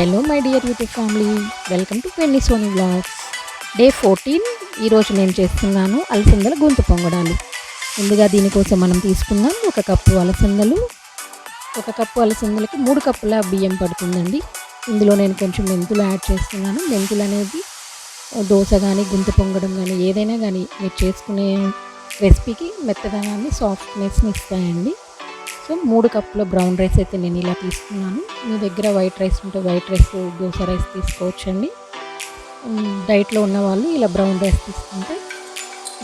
Hello my dear YouTube family welcome to పెన్ని సోనీ vlogs day fourteen ఈరోజు నేను చేస్తున్నాను అలసందల గొంతు పొంగడాలు. ముందుగా దీనికోసం మనం తీసుకుందాం ఒక కప్పు అలసందలు. ఒక కప్పు అలసందలకి మూడు కప్పుల బియ్యం పడుతుందండి. ఇందులో నేను కొంచెం మెంతులు యాడ్ చేస్తున్నాను. మెంతులు అనేది దోశ కానీ గుంత పొంగడం కానీ ఏదైనా కానీ మీరు చేసుకునే రెసిపీకి మెత్తదనాన్ని సాఫ్ట్నెస్ని ఇస్తాయండి. సో మూడు కప్పుల బ్రౌన్ రైస్ అయితే నేను ఇలా తీసుకున్నాను. మీ దగ్గర వైట్ రైస్ ఉంటే వైట్ రైస్ దోశ రైస్ తీసుకోవచ్చండి. డైట్లో ఉన్న వాళ్ళు ఇలా బ్రౌన్ రైస్ తీసుకుంటే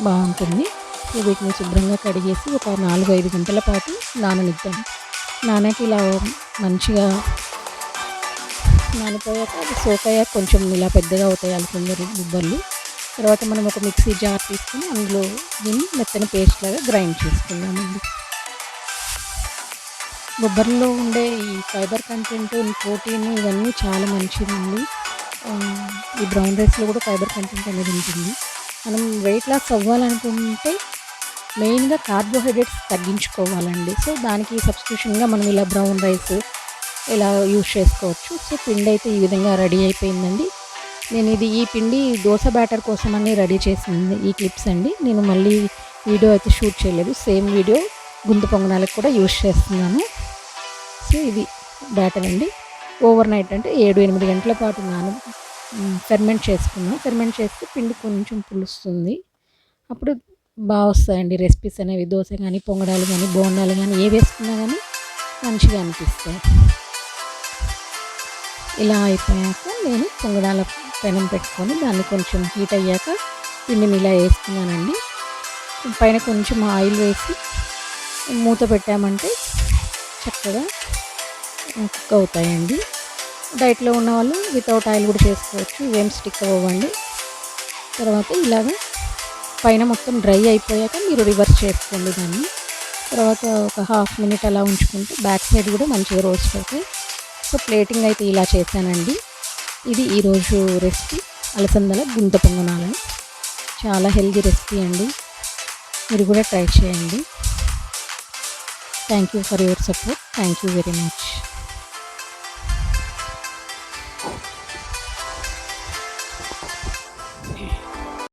బాగుంటుంది. సో వీటిని శుభ్రంగా కడిగేసి ఒక నాలుగు ఐదు గంటల పాటు నాననిద్దాం. నానకి ఇలా మంచిగా నానిపోయాక అది సోక్ అయ్యాక కొంచెం ఇలా పెద్దగా అవుతాయి అలసందరు గుబ్బర్లు తర్వాత మనం ఒక మిక్సీ జార్ తీసుకుని అందులో దీన్ని మెత్తని పేస్ట్ లాగా గ్రైండ్ చేసుకుందామండి. బొబ్బర్లో ఉండే ఈ ఫైబర్ కంటెంట్ ప్రోటీన్ ఇవన్నీ చాలా మంచిదండి. ఈ బ్రౌన్ రైస్లో కూడా ఫైబర్ కంటెంట్ అనేది ఉంటుంది. మనం వెయిట్ లాస్ అవ్వాలనుకుంటే మెయిన్గా కార్బోహైడ్రేట్స్ తగ్గించుకోవాలండి. సో దానికి సబ్స్క్రిప్షన్గా మనం ఇలా బ్రౌన్ రైస్ ఇలా యూజ్ చేసుకోవచ్చు. సో పిండి అయితే ఈ విధంగా రెడీ అయిపోయిందండి. నేను ఇది ఈ పిండి దోశ బ్యాటర్ కోసం అని రెడీ చేసింది ఈ క్లిప్స్ అండి. నేను మళ్ళీ వీడియో అయితే షూట్ చేయలేదు. సేమ్ వీడియో గుంత పొంగనాలకు కూడా యూజ్ చేస్తున్నాను. అయితే ఇది బ్యాటర్ అండి ఓవర్ నైట్ అంటే ఏడు ఎనిమిది గంటల పాటు నాన ఫెర్మెంట్ చేసుకున్నాం. ఫెర్మెంట్ చేస్తే పిండి కొంచెం పులుస్తుంది. అప్పుడు బాగా వస్తాయండి రెసిపీస్ అనేవి. దోశ కానీ పొంగడాలు కానీ బోండాలు కానీ ఏ వేసుకున్నా కానీ మంచిగా అనిపిస్తాయి. ఇలా అయిపోయాక నేను పొంగడాల పెనం పెట్టుకొని దాన్ని కొంచెం హీట్ అయ్యాక పిండిని ఇలా వేసుకున్నానండి. పైన కొంచెం ఆయిల్ వేసి మూత పెట్టామంటే చక్కగా కుక్ అవుతాయండి. డైట్లో ఉన్న వాళ్ళు వితౌట్ ఆయిల్ కూడా చేసుకోవచ్చు. ఇవేం స్టిక్ అవ్వండి తర్వాత ఇలాగ పైన మొత్తం డ్రై అయిపోయాక మీరు రివర్స్ చేసుకోండి దాన్ని. తర్వాత ఒక హాఫ్ మినిట్ అలా ఉంచుకుంటే బ్యాక్ సైడ్ కూడా మంచిగా రోస్ట్ అవుతాయి సో ప్లేటింగ్ అయితే ఇలా చేశానండి. ఇది ఈరోజు రెసిపీ. అలసందల గుంత పొంగనాలని. చాలా హెల్దీ రెసిపీ అండి. మీరు కూడా ట్రై చేయండి. Thank you for your support. Thank you very much.